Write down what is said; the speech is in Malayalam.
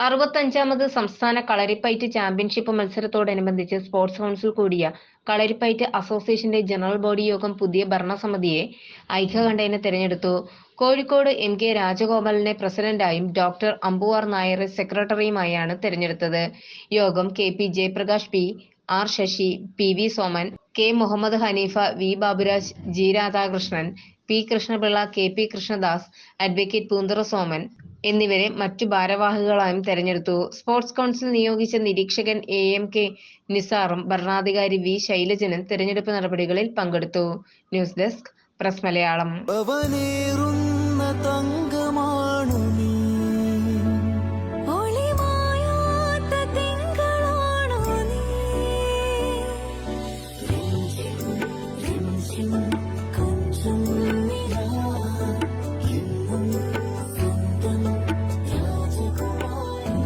അറുപത്തഞ്ചാമത് സംസ്ഥാന കളരിപ്പയറ്റ് ചാമ്പ്യൻഷിപ്പ് മത്സരത്തോടനുബന്ധിച്ച് സ്പോർട്സ് കൗൺസിൽ കൂടിയ കളരിപ്പയറ്റ് അസോസിയേഷന്റെ ജനറൽ ബോഡി യോഗം പുതിയ ഭരണസമിതിയെ ഐക്യകണ്ഠേന തെരഞ്ഞെടുത്തു. കോഴിക്കോട് എം കെ രാജഗോപാലിനെ പ്രസിഡന്റായും ഡോക്ടർ അമ്പുവാർ നായരെ സെക്രട്ടറിയുമായാണ് തെരഞ്ഞെടുത്തത്. യോഗം K P Jayaprakash P R Sasi P V Soman K Muhammad Haneefa V Baburaj G Radhakrishnan P Krishnapillai K P Krishnadas advocate Poonthura Soman എന്നിവരെ മറ്റു ഭാരവാഹികളായും തെരഞ്ഞെടുത്തു. സ്പോർട്സ് കൗൺസിൽ നിയോഗിച്ച നിരീക്ഷകൻ എ എം കെ നിസാറും ഭരണാധികാരി വി ശൈലജനും തെരഞ്ഞെടുപ്പ് നടപടികളിൽ പങ്കെടുത്തു. News desk press Malayalam.